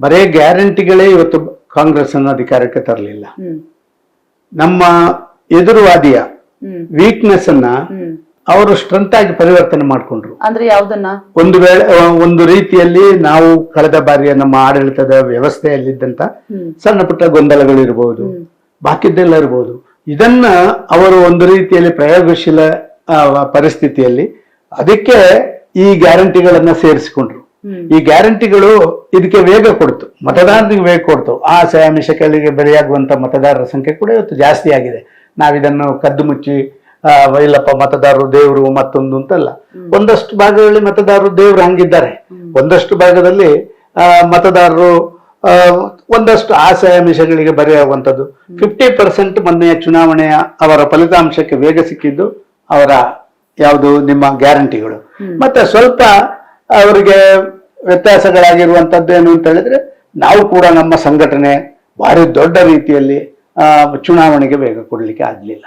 ಬರೇ ಗ್ಯಾರಂಟಿಗಳೇ ಇವತ್ತು ಕಾಂಗ್ರೆಸ್ ಅನ್ನು ಅಧಿಕಾರಕ್ಕೆ ತರಲಿಲ್ಲ. ನಮ್ಮ ಎದುರುವಾದಿಯ ವೀಕ್ನೆಸ್ ಅನ್ನ ಅವರು ಸ್ಟ್ರೆಂತ್ ಆಗಿ ಪರಿವರ್ತನೆ ಮಾಡಿಕೊಂಡ್ರು. ಅಂದ್ರೆ ಯಾವ್ದನ್ನ? ಒಂದು ವೇಳೆ ಒಂದು ರೀತಿಯಲ್ಲಿ ನಾವು ಕಳೆದ ಬಾರಿಯ ನಮ್ಮ ಆಡಳಿತದ ವ್ಯವಸ್ಥೆಯಲ್ಲಿದ್ದಂತ ಸಣ್ಣ ಪುಟ್ಟ ಗೊಂದಲಗಳು ಇರಬಹುದು ಬಾಕಿದ್ದೆಲ್ಲ ಇರಬಹುದು ಇದನ್ನ ಅವರು ಒಂದು ರೀತಿಯಲ್ಲಿ ಪ್ರಯೋಗಶೀಲ ಪರಿಸ್ಥಿತಿಯಲ್ಲಿ ಅದಕ್ಕೆ ಈ ಗ್ಯಾರಂಟಿಗಳನ್ನ ಸೇರಿಸಿಕೊಂಡ್ರು. ಈ ಗ್ಯಾರಂಟಿಗಳು ಇದಕ್ಕೆ ವೇಗ ಕೊಡ್ತು ಮತದಾರರಿಗೆ ವೇಗ ಕೊಡ್ತು. ಆ ಆಮಿಷಗಳಿಗೆ ಬಲಿಯಾಗುವಂತ ಮತದಾರರ ಸಂಖ್ಯೆ ಕೂಡ ಇವತ್ತು ಜಾಸ್ತಿ ಆಗಿದೆ. ನಾವಿದನ್ನು ಕದ್ದು ಮುಚ್ಚಿ ಆ, ಇಲ್ಲಪ್ಪ ಮತದಾರರು ದೇವರು ಮತ್ತೊಂದು ಅಂತಲ್ಲ. ಒಂದಷ್ಟು ಭಾಗದಲ್ಲಿ ಮತದಾರರು ದೇವರು ಹಂಗಿದ್ದಾರೆ. ಒಂದಷ್ಟು ಭಾಗದಲ್ಲಿ ಆ, ಮತದಾರರು ಒಂದಷ್ಟು ಆಸೆ ಆಮಿಷಗಳಿಗೆ ಬರೆಯುವಂಥದ್ದು ಫಿಫ್ಟಿ ಪರ್ಸೆಂಟ್ ಮೊನ್ನೆಯ ಚುನಾವಣೆಯ ಅವರ ಫಲಿತಾಂಶಕ್ಕೆ ವೇಗ ಸಿಕ್ಕಿದ್ದು ಅವರ ಯಾವುದು ನಿಮ್ಮ ಗ್ಯಾರಂಟಿಗಳು. ಮತ್ತೆ ಸ್ವಲ್ಪ ಅವರಿಗೆ ಏನು ಅಂತ ಹೇಳಿದ್ರೆ, ನಾವು ಕೂಡ ನಮ್ಮ ಸಂಘಟನೆ ಭಾರಿ ದೊಡ್ಡ ರೀತಿಯಲ್ಲಿ ಚುನಾವಣೆಗೆ ವೇಗ ಕೊಡಲಿಕ್ಕೆ ಆಗ್ಲಿಲ್ಲ.